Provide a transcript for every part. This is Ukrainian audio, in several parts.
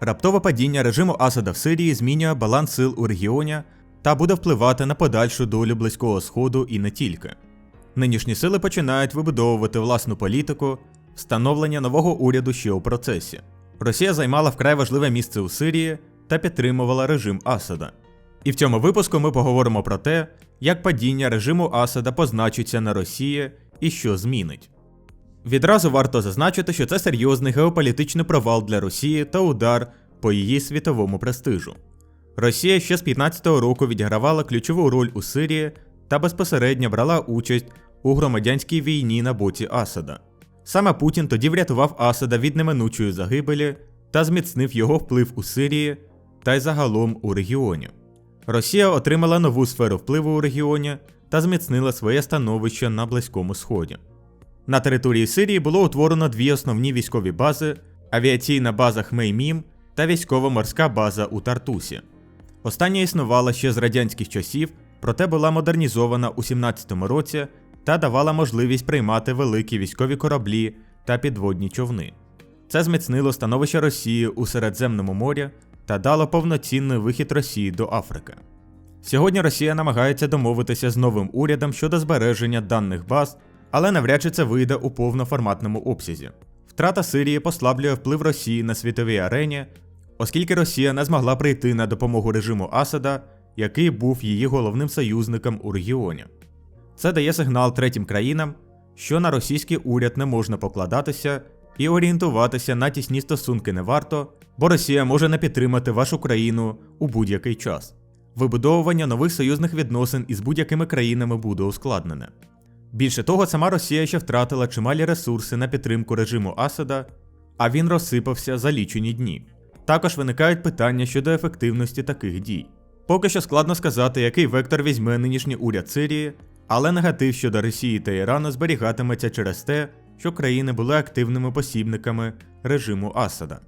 Раптове падіння режиму Асада в Сирії змінює баланс сил у регіоні та буде впливати на подальшу долю Близького Сходу і не тільки. Нинішні сили починають вибудовувати власну політику, встановлення нового уряду ще у процесі. Росія займала вкрай важливе місце у Сирії та підтримувала режим Асада. І в цьому випуску ми поговоримо про те, як падіння режиму Асада позначиться на Росії і що змінить. Відразу варто зазначити, що це серйозний геополітичний провал для Росії та удар по її світовому престижу. Росія ще з 15-го року відігравала ключову роль у Сирії та безпосередньо брала участь у громадянській війні на боці Асада. Саме Путін тоді врятував Асада від неминучої загибелі та зміцнив його вплив у Сирії та й загалом у регіоні. Росія отримала нову сферу впливу у регіоні та зміцнила своє становище на Близькому Сході. На території Сирії було утворено дві основні військові бази: авіаційна база Хмеймім та військово-морська база у Тартусі. Остання існувала ще з радянських часів, проте була модернізована у 17-му році та давала можливість приймати великі військові кораблі та підводні човни. Це зміцнило становище Росії у Середземному морі та дало повноцінний вихід Росії до Африки. Сьогодні Росія намагається домовитися з новим урядом щодо збереження даних баз, але навряд чи це вийде у повноформатному обсязі. Втрата Сирії послаблює вплив Росії на світовій арені, оскільки Росія не змогла прийти на допомогу режиму Асада, який був її головним союзником у регіоні. Це дає сигнал третім країнам, що на російський уряд не можна покладатися і орієнтуватися на тісні стосунки не варто, бо Росія може не підтримати вашу країну у будь-який час. Вибудовування нових союзних відносин із будь-якими країнами буде ускладнене. Більше того, сама Росія ще втратила чималі ресурси на підтримку режиму Асада, а він розсипався за лічені дні. Також виникають питання щодо ефективності таких дій. Поки що складно сказати, який вектор візьме нинішній уряд Сирії, але негатив щодо Росії та Ірану зберігатиметься через те, що країни були активними посібниками режиму Асада.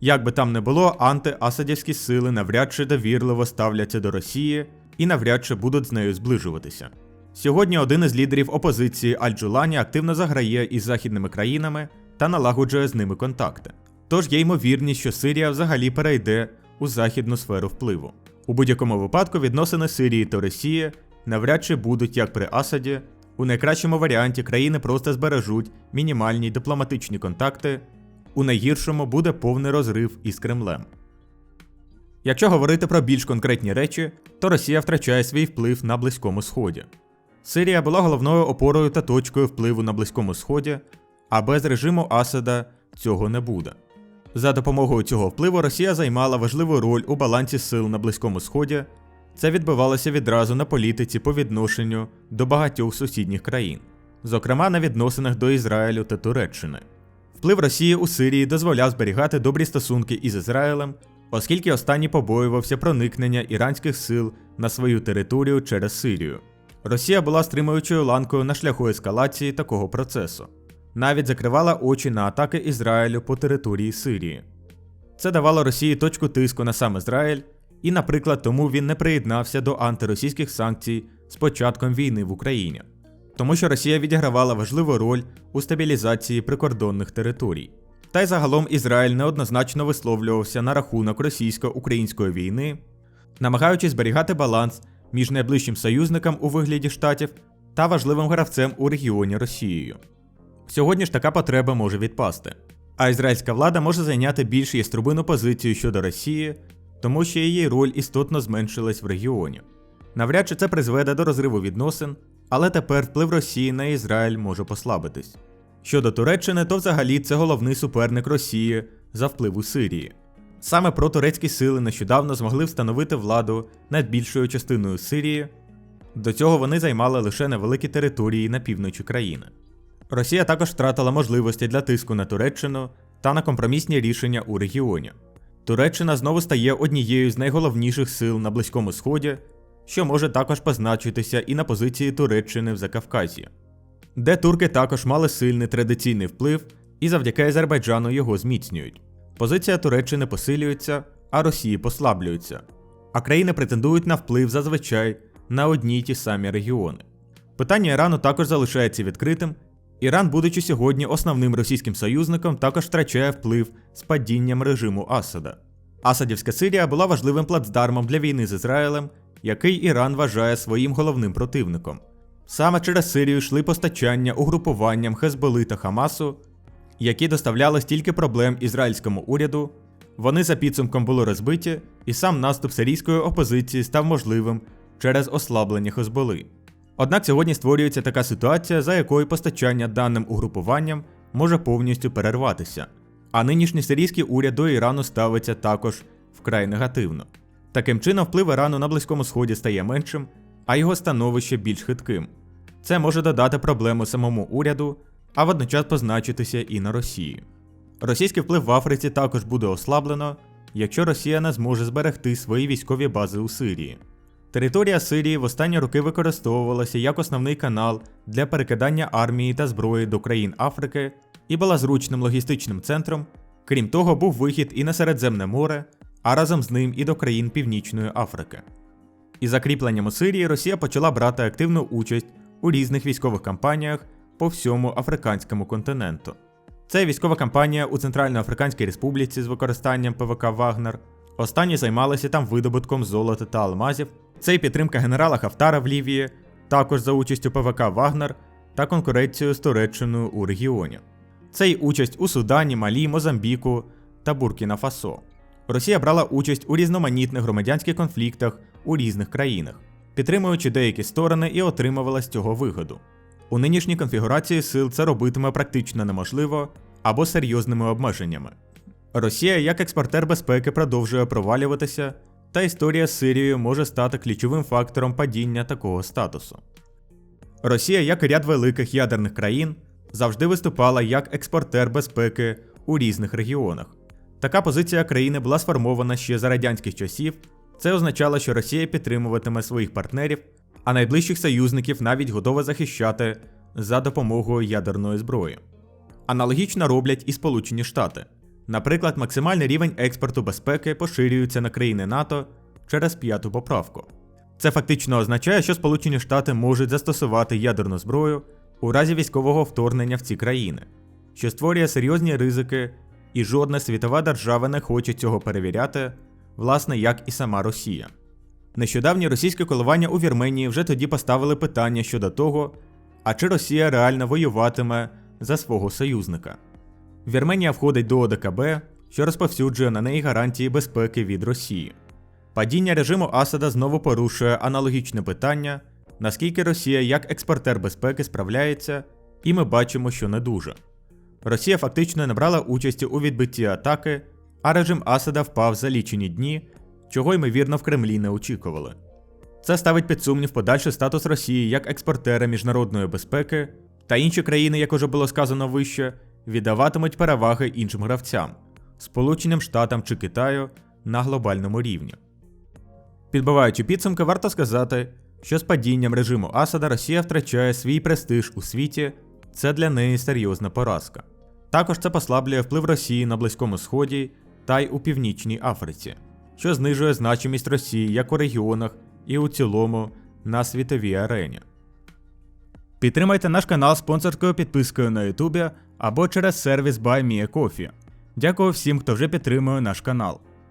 Як би там не було, антиасадівські сили навряд чи довірливо ставляться до Росії і навряд чи будуть з нею зближуватися. Сьогодні один із лідерів опозиції Аль-Джулані активно заграє із західними країнами та налагоджує з ними контакти. Тож є ймовірність, що Сирія взагалі перейде у західну сферу впливу. У будь-якому випадку відносини Сирії та Росії навряд чи будуть як при Асаді. У найкращому варіанті країни просто збережуть мінімальні дипломатичні контакти, у найгіршому буде повний розрив із Кремлем. Якщо говорити про більш конкретні речі, то Росія втрачає свій вплив на Близькому Сході. Сирія була головною опорою та точкою впливу на Близькому Сході, а без режиму Асада цього не буде. За допомогою цього впливу Росія займала важливу роль у балансі сил на Близькому Сході. Це відбивалося відразу на політиці по відношенню до багатьох сусідніх країн, зокрема на відносинах до Ізраїлю та Туреччини. Вплив Росії у Сирії дозволяв зберігати добрі стосунки із Ізраїлем, оскільки останній побоювався проникнення іранських сил на свою територію через Сирію. Росія була стримуючою ланкою на шляху ескалації такого процесу, навіть закривала очі на атаки Ізраїлю по території Сирії. Це давало Росії точку тиску на сам Ізраїль, і, наприклад, тому він не приєднався до антиросійських санкцій з початком війни в Україні, тому що Росія відігравала важливу роль у стабілізації прикордонних територій. Та й загалом Ізраїль неоднозначно висловлювався на рахунок російсько-української війни, намагаючись зберігати баланс між найближчим союзником у вигляді штатів та важливим гравцем у регіоні Росією. Сьогодні ж така потреба може відпасти, а ізраїльська влада може зайняти більш яструбину позицію щодо Росії, тому що її роль істотно зменшилась в регіоні. Навряд чи це призведе до розриву відносин, але тепер вплив Росії на Ізраїль може послабитись. Щодо Туреччини, то взагалі це головний суперник Росії за вплив у Сирії. Саме протурецькі сили нещодавно змогли встановити владу над більшою частиною Сирії. До цього вони займали лише невеликі території на півночі країни. Росія також втратила можливості для тиску на Туреччину та на компромісні рішення у регіоні. Туреччина знову стає однією з найголовніших сил на Близькому Сході, що може також позначитися і на позиції Туреччини в Закавказі, де турки також мали сильний традиційний вплив і завдяки Азербайджану його зміцнюють. Позиція Туреччини посилюється, а Росії послаблюється, а країни претендують на вплив зазвичай на одні й ті самі регіони. Питання Ірану також залишається відкритим. Іран, будучи сьогодні основним російським союзником, також втрачає вплив з падінням режиму Асада. Асадівська Сирія була важливим плацдармом для війни з Ізраїлем, який Іран вважає своїм головним противником. Саме через Сирію йшли постачання угрупуванням Хезболи та Хамасу, які доставляли стільки проблем ізраїльському уряду. Вони за підсумком були розбиті, і сам наступ сирійської опозиції став можливим через ослаблення Хезболи. Однак сьогодні створюється така ситуація, за якою постачання даним угрупуванням може повністю перерватися. А нинішній сирійський уряд до Ірану ставиться також вкрай негативно. Таким чином, вплив Ірану на Близькому Сході стає меншим, а його становище більш хитким. Це може додати проблему самому уряду, а водночас позначитися і на Росії. Російський вплив в Африці також буде ослаблено, якщо Росія не зможе зберегти свої військові бази у Сирії. Територія Сирії в останні роки використовувалася як основний канал для перекидання армії та зброї до країн Африки і була зручним логістичним центром. Крім того, був вихід і на Середземне море, а разом з ним і до країн Північної Африки. Із закріпленням у Сирії Росія почала брати активну участь у різних військових кампаніях по всьому африканському континенту. Це військова кампанія у Центральноафриканській Республіці з використанням ПВК Вагнер. Останні займалися там видобутком золота та алмазів. Це і підтримка генерала Хафтара в Лівії, також за участю ПВК Вагнер та конкуренцією з Туреччиною у регіоні. Це й участь у Судані, Малі, Мозамбіку та Буркіна Фасо. Росія брала участь у різноманітних громадянських конфліктах у різних країнах, підтримуючи деякі сторони і отримувала з цього вигоду. У нинішній конфігурації сил це робитиме практично неможливо або серйозними обмеженнями. Росія як експортер безпеки продовжує провалюватися, та історія з Сирією може стати ключовим фактором падіння такого статусу. Росія, як і ряд великих ядерних країн, завжди виступала як експортер безпеки у різних регіонах. Така позиція країни була сформована ще за радянських часів. Це означало, що Росія підтримуватиме своїх партнерів, а найближчих союзників навіть готова захищати за допомогою ядерної зброї. Аналогічно роблять і Сполучені Штати. Наприклад, максимальний рівень експорту безпеки поширюється на країни НАТО через п'яту поправку. Це фактично означає, що Сполучені Штати можуть застосувати ядерну зброю у разі військового вторгнення в ці країни, що створює серйозні ризики, і жодна світова держава не хоче цього перевіряти, власне, як і сама Росія. Нещодавні російські коливання у Вірменії вже тоді поставили питання щодо того, а чи Росія реально воюватиме за свого союзника. Вірменія входить до ОДКБ, що розповсюджує на неї гарантії безпеки від Росії. Падіння режиму Асада знову порушує аналогічне питання, наскільки Росія як експортер безпеки справляється, і ми бачимо, що не дуже. Росія фактично не брала участі у відбитті атаки, а режим Асада впав за лічені дні, чого ймовірно в Кремлі не очікували. Це ставить під сумнів подальший статус Росії як експортера міжнародної безпеки, та інші країни, як уже було сказано вище, віддаватимуть переваги іншим гравцям, Сполученим Штатам чи Китаю на глобальному рівні. Підбиваючи підсумки, варто сказати, що з падінням режиму Асада Росія втрачає свій престиж у світі, це для неї серйозна поразка. Також це послаблює вплив Росії на Близькому Сході та й у Північній Африці, що знижує значимість Росії як у регіонах і у цілому на світовій арені. Підтримайте наш канал спонсорською підпискою на Ютубі або через сервіс BuyMeACoffee. Дякую всім, хто вже підтримує наш канал.